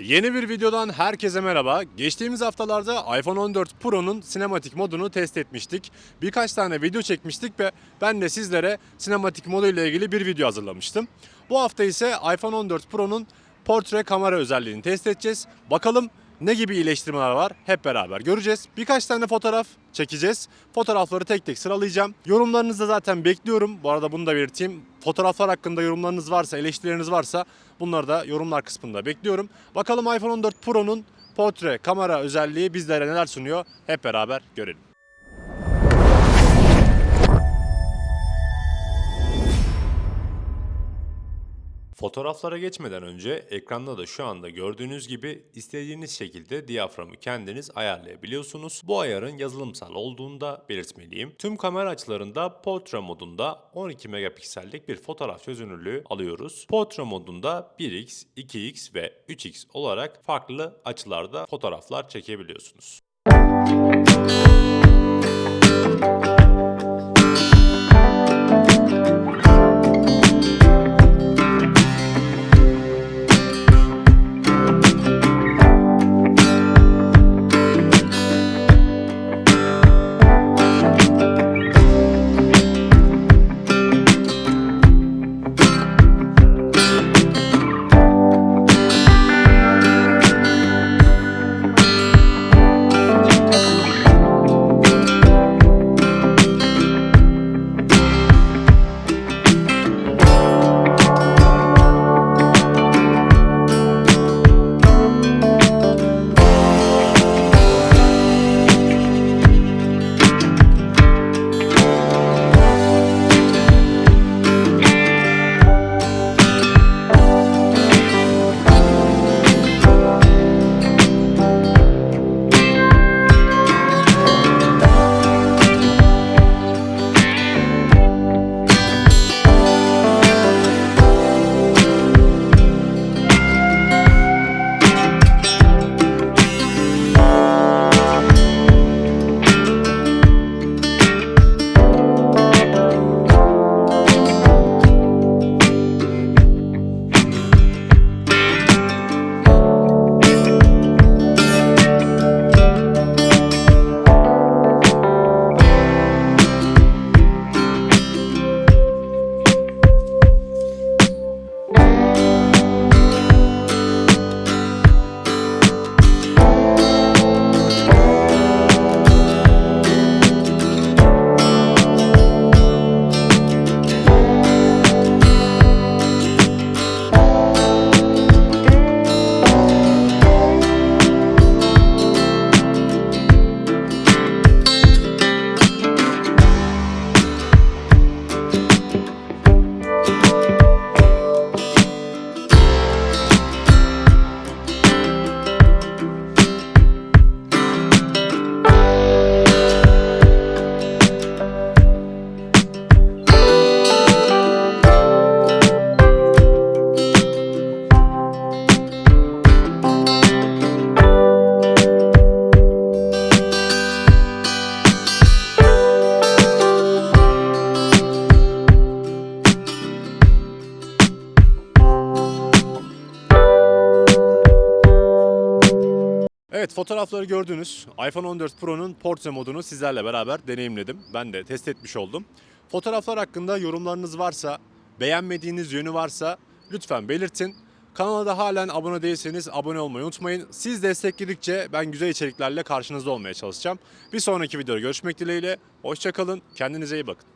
Yeni bir videodan herkese merhaba. Geçtiğimiz haftalarda iPhone 14 Pro'nun sinematik modunu test etmiştik. Birkaç tane video çekmiştik ve ben de sizlere sinematik modu ile ilgili bir video hazırlamıştım. Bu hafta ise iPhone 14 Pro'nun portre kamera özelliğini test edeceğiz. Bakalım ne gibi iyileştirmeler var hep beraber göreceğiz. Birkaç tane fotoğraf çekeceğiz. Fotoğrafları tek tek sıralayacağım. Yorumlarınızı da zaten bekliyorum. Bu arada bunu da belirteyim. Fotoğraflar hakkında yorumlarınız varsa, eleştirileriniz varsa bunları da yorumlar kısmında bekliyorum. Bakalım iPhone 14 Pro'nun portre kamera özelliği bizlere neler sunuyor hep beraber görelim. Fotoğraflara geçmeden önce ekranda da şu anda gördüğünüz gibi istediğiniz şekilde diyaframı kendiniz ayarlayabiliyorsunuz. Bu ayarın yazılımsal olduğunu da belirtmeliyim. Tüm kamera açılarında portre modunda 12 megapiksellik bir fotoğraf çözünürlüğü alıyoruz. Portre modunda 1x, 2x ve 3x olarak farklı açılarda fotoğraflar çekebiliyorsunuz. Evet fotoğrafları gördünüz. iPhone 14 Pro'nun portre modunu sizlerle beraber deneyimledim. Ben de test etmiş oldum. Fotoğraflar hakkında yorumlarınız varsa, beğenmediğiniz yönü varsa lütfen belirtin. Kanala da halen abone değilseniz abone olmayı unutmayın. Siz destekledikçe ben güzel içeriklerle karşınızda olmaya çalışacağım. Bir sonraki videoda görüşmek dileğiyle. Hoşçakalın, kendinize iyi bakın.